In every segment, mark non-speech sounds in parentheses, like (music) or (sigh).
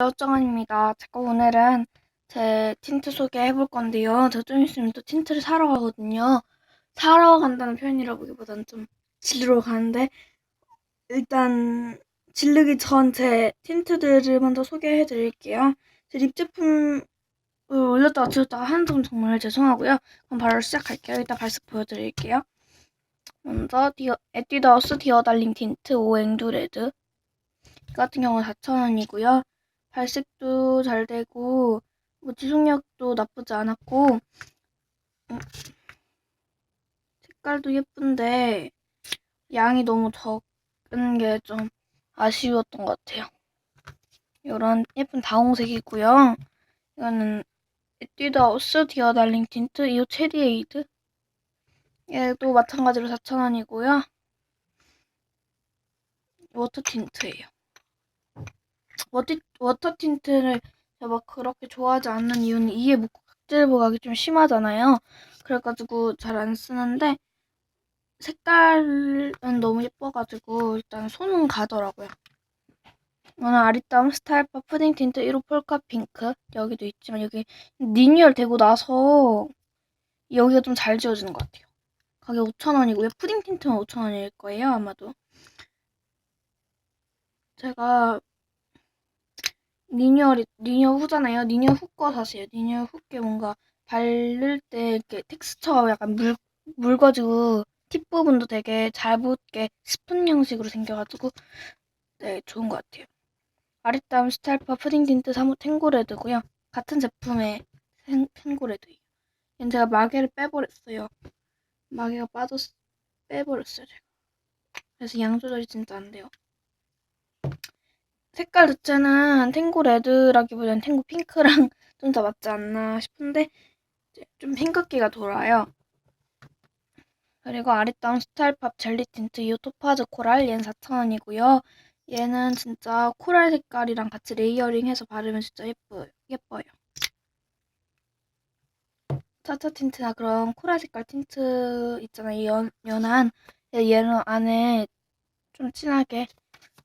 여정원입니다. 제가 오늘은 제 틴트 소개해 볼 건데요. 저 좀 있으면 또 틴트를 사러 가거든요. 사러 간다는 표현이라 보기보다는 좀 질르러 가는데 일단 질르기 전 제 틴트들을 먼저 소개해 드릴게요. 제 립 제품 올렸다가 지웠다가 하는 점 정말 죄송하고요. 그럼 바로 시작할게요. 일단 발색 보여드릴게요. 먼저 디어, 에뛰드하우스 디어 달링 틴트 오앵두 레드 이 같은 경우는 4,000원이고요. 발색도 잘 되고 뭐 지속력도 나쁘지 않았고 음, 색깔도 예쁜데 양이 너무 적은 게 좀 아쉬웠던 것 같아요. 이런 예쁜 다홍색이고요. 이거는 에뛰드 하우스 디어 달링 틴트 이거 체리 에이드 얘도 마찬가지로 4,000원이고요. 워터 틴트예요. 워터, 워터 틴트를 막 그렇게 좋아하지 않는 이유는 이에 부각이 좀 심하잖아요. 그래가지고 잘 안 쓰는데 색깔은 너무 예뻐가지고 일단 손은 가더라고요. 이거는 아리따움 스타일파 푸딩 틴트 1호 폴카 핑크 여기도 있지만 여기 리뉴얼 되고 나서 여기가 좀 잘 지워지는 것 같아요. 가격 5,000원이고요. 푸딩 틴트는 5,000원일 거예요 아마도. 제가 리뉴얼이 리뉴얼 후잖아요. 리뉴얼 후거 사세요. 리뉴얼 후게 뭔가 바를 때 이렇게 텍스처가 약간 물 묽어지고 팁 부분도 되게 잘 붙게 스푼 형식으로 생겨가지고 네 좋은 것 같아요. 아리따움 스타일파 푸딩 틴트 3호 탱고레드고요. 같은 제품의 탱, 탱고레드예요. 얘는 제가 마개를 빼버렸어요. 마개가 빠졌 빼버렸어요 제가. 그래서 양 조절이 진짜 안 돼요. 색깔 자체는 탱고 레드라기보다는 탱고 핑크랑 (laughs) 좀 더 맞지 않나 싶은데 좀 핑크기가 돌아요. 그리고 아리따움 스타일팝 젤리 틴트 이 토파즈 코랄 얘는 4,000원이고요. 얘는 진짜 코랄 색깔이랑 같이 레이어링해서 바르면 진짜 예뻐요. 예뻐요. 차차 틴트나 그런 코랄 색깔 틴트 있잖아요. 연, 연한 얘는 안에 좀 진하게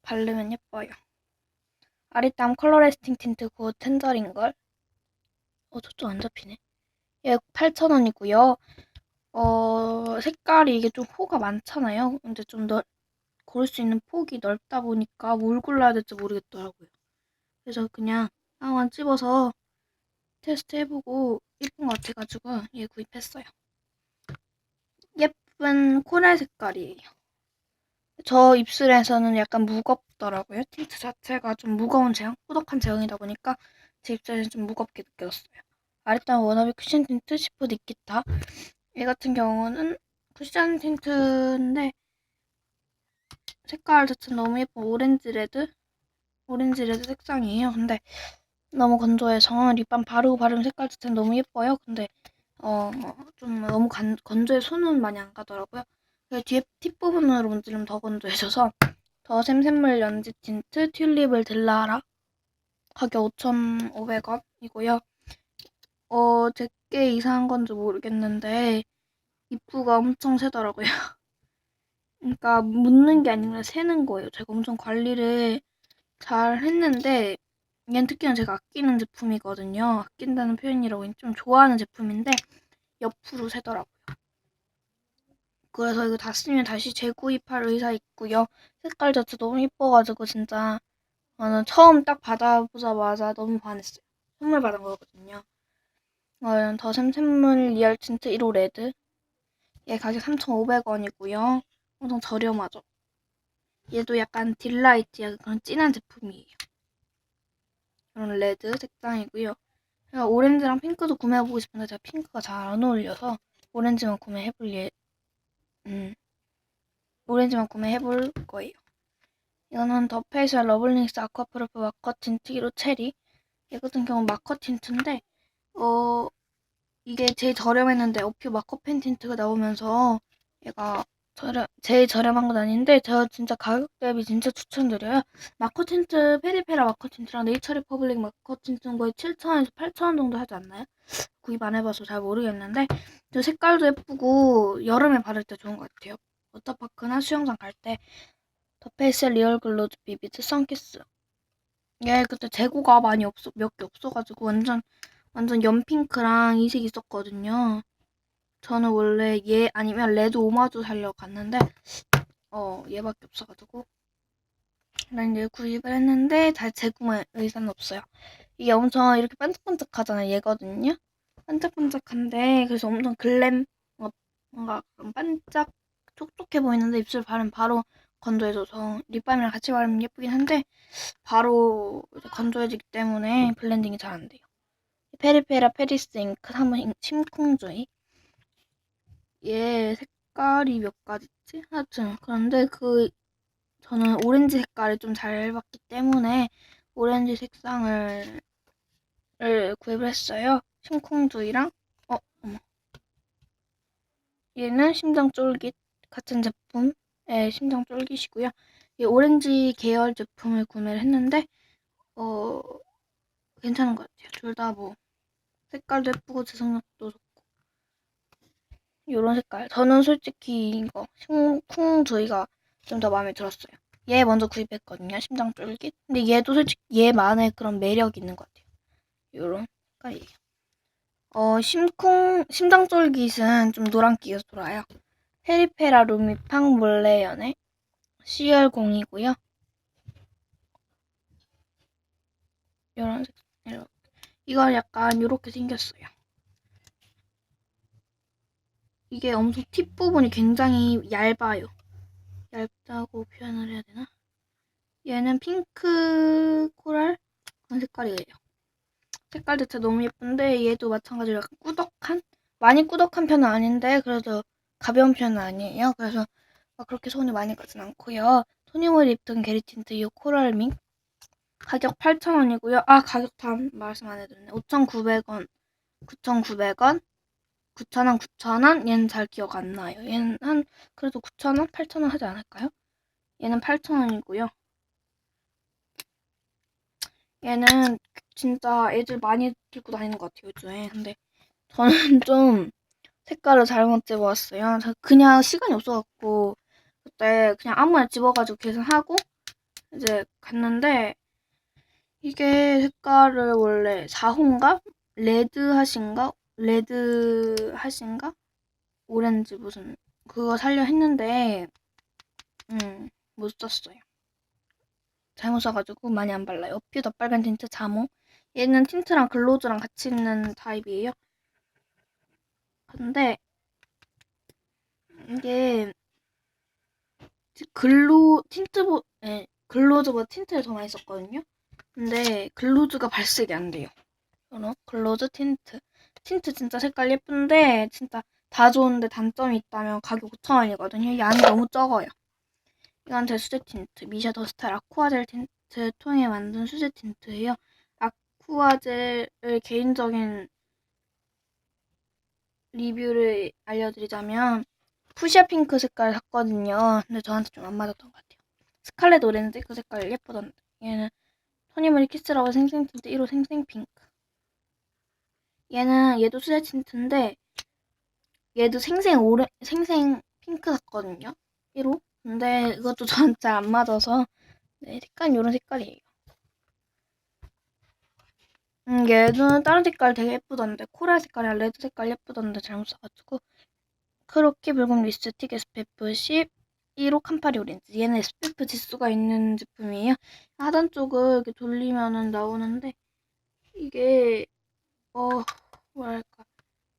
바르면 예뻐요. 아리따움 컬러 레스팅 틴트 굿 텐저린걸. 어, 저쪽 안 잡히네. 얘 8,000원이고요. 어, 색깔이 이게 좀 호가 많잖아요. 근데 좀 넓, 고를 수 있는 폭이 넓다 보니까 뭘 골라야 될지 모르겠더라고요. 그래서 그냥 하나만 집어서 테스트 해보고 예쁜 것 같아가지고 얘 구입했어요. 예쁜 코랄 색깔이에요. 저 입술에서는 약간 무겁 더라고요. 틴트 자체가 좀 무거운 제형, 꾸덕한 제형이다 보니까 제 입술에는 좀 무겁게 느껴졌어요. 아리따움 워너비 쿠션 틴트 10호 니키타 얘 같은 경우는 쿠션 틴트인데 색깔 자체는 너무 예쁜 오렌지 레드 오렌지 레드 색상이에요. 근데 너무 건조해서 립밤 바르고 바르면 색깔 자체는 너무 예뻐요. 근데 어 좀 너무 간, 건조해 손은 많이 안 가더라고요. 그 뒤에 팁 부분으로 문지르면 더 건조해져서 더 샘샘물 연지 틴트 튤립을 들라라 가격 5,500원이고요. 어, 제게 이상한 건지 모르겠는데 입구가 엄청 새더라고요. (laughs) 그러니까 묻는 게 아니라 새는 거예요. 제가 엄청 관리를 잘 했는데 얘는 특히나 제가 아끼는 제품이거든요. 아낀다는 표현이라고 좀 좋아하는 제품인데 옆으로 새더라고요. 그래서 이거 다 쓰면 다시 재구입할 의사 있고요. 색깔 자체 너무 예뻐가지고 진짜 저는 처음 딱 받아보자마자 너무 반했어요. 선물 받은 거거든요. 이거는 더 샘 샘물 리얼 틴트 1호 레드. 얘 가격 3,500원이고요. 엄청 저렴하죠. 얘도 약간 딜라이트 그런 진한 제품이에요. 이런 레드 색상이고요. 제가 오렌지랑 핑크도 구매해보고 싶은데 제가 핑크가 잘 안 어울려서 오렌지만 구매해볼 예, 음, 오렌지만 구매해볼 거예요. 이거는 더 페이셜 러블링스 아쿠아프루프 마커 틴트 1호 체리. 얘 같은 경우는 마커 틴트인데, 어, 이게 제일 저렴했는데 어퓨 마커 펜 틴트가 나오면서 얘가 저렴, 제일 저렴한 건 아닌데 저 진짜 가격 대비 진짜 추천드려요. 마커 틴트, 페리페라 마커 틴트랑 네이처 리퍼블릭 마커 틴트는 거의 7,000원에서 8,000원 정도 하지 않나요? 구입 안 해봐서 잘 모르겠는데 저 색깔도 예쁘고 여름에 바를 때 좋은 것 같아요. 워터파크나 수영장 갈 때 더 페이스 리얼 글로즈 비비드 선키스 얘 그때 재고가 많이 없어 몇 개 없어가지고 완전 완전 연핑크랑 이색 있었거든요. 저는 원래 얘 아니면 레드 오마주 살려고 갔는데 어 얘밖에 없어가지고 난 얘 구입을 했는데 잘 재구매 의사는 없어요. 이게 엄청 이렇게 반짝반짝하잖아요. 얘거든요. 반짝반짝한데 그래서 엄청 글램 어, 뭔가 그런 반짝 촉촉해 보이는데 입술 바르면 바로 건조해져서 립밤이랑 같이 바르면 예쁘긴 한데 바로 건조해지기 때문에 블렌딩이 잘 안 돼요. 페리페라 페리스 잉크 3호 심쿵조이 얘 색깔이 몇 가지 있지? 하여튼 그런데 그 저는 오렌지 색깔을 좀 잘 봤기 때문에 오렌지 색상을 을 구입을 했어요. 심쿵조이랑 어 어머 얘는 심장 쫄깃 같은 제품의 심장 쫄깃이고요. 이 오렌지 계열 제품을 구매를 했는데 어 괜찮은 것 같아요. 둘 다 뭐 색깔도 예쁘고 지속력도 좋고 이런 색깔. 저는 솔직히 이거 심쿵조이가 좀 더 마음에 들었어요. 얘 먼저 구입했거든요. 심장 쫄깃. 근데 얘도 솔직히 얘만의 그런 매력이 있는 것 같아요. 요런 색깔이에요. 어, 심쿵, 심장 쫄깃은 좀 노란기에서 돌아요. 페리페라 루미팡 몰래 연애 CR0이고요. 요런 색, 이렇게. 이거 약간 요렇게 생겼어요. 이게 엄청 팁 부분이 굉장히 얇아요. 얇다고 표현을 해야 되나? 얘는 핑크 코랄 그런 색깔이에요. 색깔 자체 너무 예쁜데 얘도 마찬가지로 약간 꾸덕한? 많이 꾸덕한 편은 아닌데 그래도 가벼운 편은 아니에요. 그래서 막 그렇게 손이 많이 가진 않고요. 토니모리 입던 게리틴트 이 코랄 밍 가격 8,000원이고요. 아 가격 다 말씀 안 해드렸네. 5,900원, 9,900원, 9,000원, 9,000원. 얘는 잘 기억 안 나요. 얘는 한 그래도 9,000원, 8,000원 하지 않을까요? 얘는 8,000원이고요. 얘는 진짜 애들 많이 들고 다니는 것 같아요, 요즘에. 근데 저는 (laughs) 좀 색깔을 잘못 집어왔어요. 저 그냥 시간이 없어갖고 그때 그냥 아무나 집어가지고 계산하고 이제 갔는데 이게 색깔을 원래 4호인가? 레드 하신가? 레드 하신가? 오렌지 무슨 그거 살려 했는데 음, 못 썼어요. 잘못 써가지고 많이 안 발라요. 어퓨 더 빨간 틴트 자몽. 얘는 틴트랑 글로즈랑 같이 있는 타입이에요. 근데 이게 글로 틴트보 예, 글로즈보다 틴트를 더 많이 썼거든요. 근데 글로즈가 발색이 안 돼요. 글로즈 틴트. 틴트 진짜 색깔 예쁜데 진짜 다 좋은데 단점이 있다면 가격 5,000원이거든요. 양이 너무 적어요. 이건 제 수제 틴트. 미샤 더스타일 아쿠아젤 틴트 통해 만든 수제 틴트예요. 아쿠아젤을 개인적인 리뷰를 알려드리자면 푸시아 핑크 색깔 샀거든요. 근데 저한테 좀 안 맞았던 것 같아요. 스칼렛 오렌지 그 색깔 예쁘던데. 얘는 토니모리 키스라고 생생 틴트 1호 생생 핑크. 얘는 얘도 수제 틴트인데 얘도 생생 오레 생생 핑크 샀거든요. 1호. 근데 이것도 저한테 잘안 맞아서 네, 색깔 이런 색깔이에요. 음, 얘는 다른 색깔 되게 예쁘던데 코랄 색깔이랑 레드 색깔 예쁘던데 잘못 사가지고. 크로키 붉은 립스틱 SPF 10 1호 캄파리 오렌지. 얘는 SPF 지수가 있는 제품이에요. 하단 쪽을 이렇게 돌리면은 나오는데 이게 어 뭐랄까.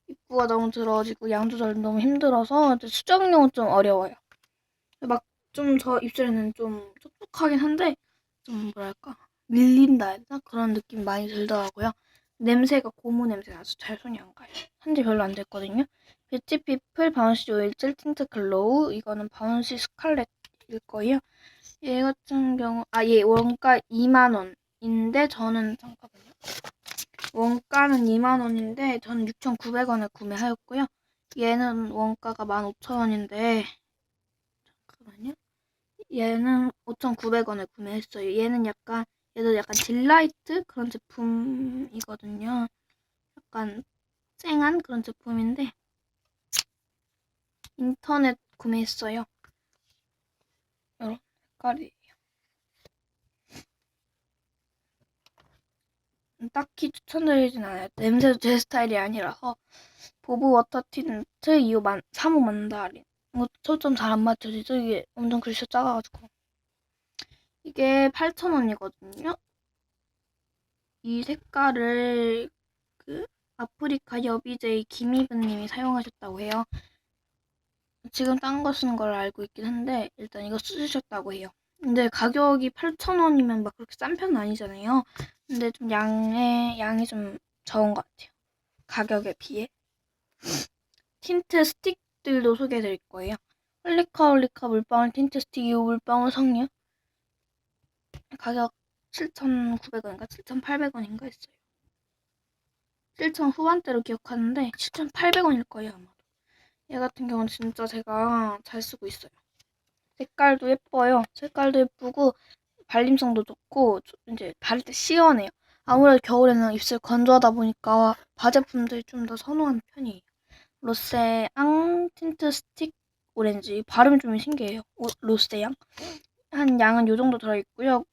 입구가 너무 들어지고 양 조절 너무 힘들어서 수정용은 좀 어려워요 막 좀 저 입술에는 좀 촉촉하긴 한데 좀 뭐랄까 밀린다 되나? 그런 느낌 많이 들더라고요. 냄새가 고무 냄새가 아주 잘 손이 안 가요. 한지 별로 안 됐거든요. 뷰티 피플 바운시 오일 젤 틴트 글로우 이거는 바운시 스칼렛일 거예요. 얘 같은 경우 아 얘 원가 2만 원인데 저는 잠깐만요. 원가는 2만 원인데 저는 6,900원에 구매하였고요. 얘는 원가가 15,000원인데 잠깐만요. 얘는 5,900원에 구매했어요. 얘는 약간 얘도 약간 딜라이트 그런 제품이거든요. 약간 쨍한 그런 제품인데 인터넷 구매했어요. 이런 색깔이에요. 딱히 추천드리진 않아요. 냄새도 제 스타일이 아니라서 보브 워터 틴트 2호 만 3호 만다린 이거 초점 잘 안 맞춰지죠? 이게 엄청 글씨 작아가지고 이게 8,000원이거든요. 이 색깔을 그 아프리카 여비제이 김희근님이 사용하셨다고 해요. 지금 딴 거 쓰는 걸 알고 있긴 한데 일단 이거 쓰셨다고 해요. 근데 가격이 8,000원이면 막 그렇게 싼 편은 아니잖아요. 근데 좀 양의 양이 좀 적은 것 같아요. 가격에 비해. 틴트 스틱 들도 소개해드릴 거예요. 홀리카 홀리카 물방울 틴트 스틱 2호 물방울 석류 가격 7,900원인가 7,800원인가 했어요. 7,000 후반대로 기억하는데 7,800원일 거예요 아마도. 얘 같은 경우는 진짜 제가 잘 쓰고 있어요. 색깔도 예뻐요. 색깔도 예쁘고 발림성도 좋고 조- 이제 바를 때 시원해요. 아무래도 겨울에는 입술 건조하다 보니까 바제품들이 좀 더 선호하는 편이에요. 로세앙 틴트 스틱 오렌지 발음이 좀 신기해요. 오- 로세앙 한 양은 요 정도 들어있고요.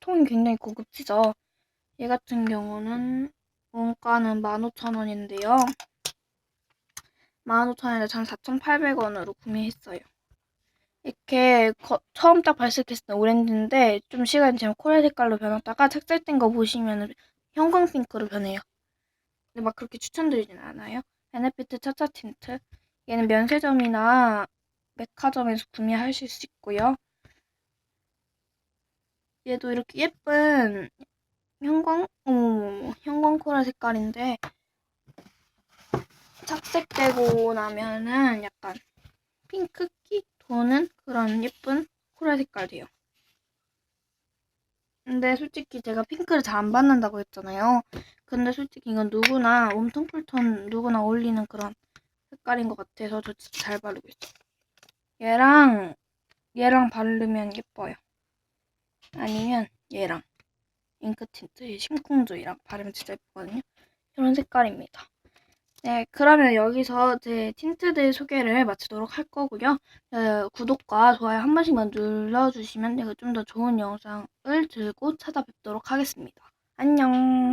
통이 굉장히 고급지죠. 얘 같은 경우는 원가는 15,000원인데요. 15,000원에 전 4,800원으로 구매했어요. 이렇게 거- 처음 딱 발색했을 때 오렌지인데 좀 시간이 지나면 코랄 색깔로 변했다가 착색된 거 보시면 형광 핑크로 변해요. 근데 막 그렇게 추천드리진 않아요. 베네피트 차차 틴트. 얘는 면세점이나 백화점에서 구매하실 수 있고요. 얘도 이렇게 예쁜 형광, 어머머머, 형광 코랄 색깔인데 착색되고 나면은 약간 핑크기 도는 그런 예쁜 코랄 색깔 돼요. 근데 솔직히 제가 핑크를 잘 안 받는다고 했잖아요. 근데 솔직히 이건 누구나 웜톤 쿨톤 누구나 어울리는 그런 색깔인 것 같아서 저 진짜 잘 바르고 있어요. 얘랑 얘랑 바르면 예뻐요. 아니면 얘랑 잉크 틴트 이 심쿵조이랑 바르면 진짜 예쁘거든요. 이런 색깔입니다. 네, 그러면 여기서 제 틴트들 소개를 마치도록 할 거고요. 어, 구독과 좋아요 한 번씩만 눌러주시면 좀 더 좋은 영상을 들고 찾아뵙도록 하겠습니다. 안녕.